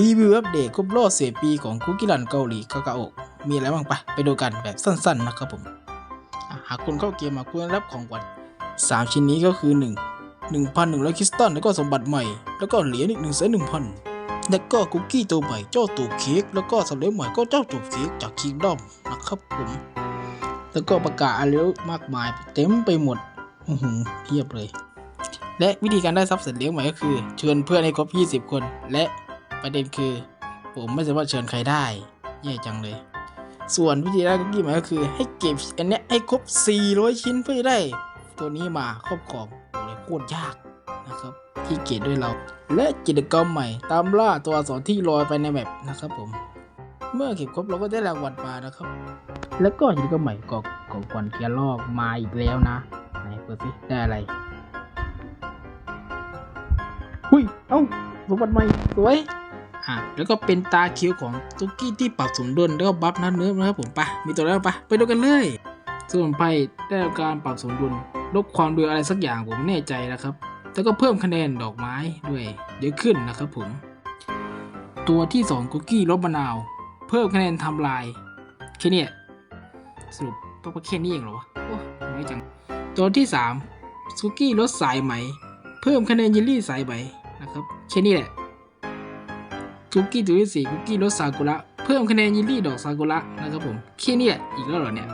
รีวิวอัปเดตครบรอบ4ปีของคุกกี้รันเกาหลีคากาโอะมีอะไรบ้างไปไปดูกันแบบสั้นๆนะครับผม หากคุณเข้าเกมมาคุณรับของขวัญ3 ชิ้นนี้ก็คือ 1 1,100คริสตัลแล้วก็สมบัติใหม่ แล้วก็เหรียญอีก1 1 0 0 0แล้วก็คุกกี้ตัวใหม่เจ้าตูบเค้กแล้วก็สำเร็จใหม่ก็เจ้าตูบเค้กจากคิงดอมนะครับผมแล้วก็ประกาศอะไรมากมายเต็มไปหมดอื้อหือเพียบเลย และวิธีการได้ทรัพย์สินเลี้ยงใหม่ก็คือ เชิญเพื่อนให้ครบ 20 คน และ ประเด็นคือ ผมไม่สามารถเชิญใครได้ แย่จังเลย ส่วนวิธีได้คุกกี้ใหม่ก็คือ ให้เก็บอันเนี้ยให้ครบ 400 ชิ้นเพื่อจะได้ ตัวนี้มาครอบครองโอ้ยโคตรยากนะครับที่เกตด้วยเรา และกิจกรรมใหม่ ตามล่าตัวอักษรที่ลอยไปในแมปนะครับผม เมื่อเก็บครบเราก็ได้รางวัลมานะครับ แล้วก็กิจกรรมใหม่กอกของขวัญเคียร์ลอกมาอีกแล้วนะไหนเปิดสิได้อะไรหุ้ย เอ้าสมบัติใหม่สวย อะแล้วก็เป็นตาเขียวของตุกกี้ที่ปรับสมดุลแล้วก็บัฟนัดเนื้อนะครับผมปะมีตัวแล้วปะไปดูกันเลยส่วนไพ่ได้รับการปรับสมดุลลดความเร็วอะไรสักอย่างผมแน่ใจนะครับ แล้วก็เพิ่มคะแนนดอกไม้ด้วยเยอะขึ้นนะครับผม ตัวที่สองคุกกี้รสมะนาว เพิ่มคะแนนทำลายแค่นี้สรุปก็แค่นี้เองเหรอวะโอ้น้อยจัง ตัวที่สามคุกกี้รสสายไหม เพิ่มคะแนนเยลลี่สายใบนะครับแค่นี้แหละ คุกกี้ตัวที่สี่คุกกี้รสซากุระเพิ่มคะแนนเยลลี่ดอกซากุระนะครับผมแค่นี้อีกแล้วเหรอเนี่ย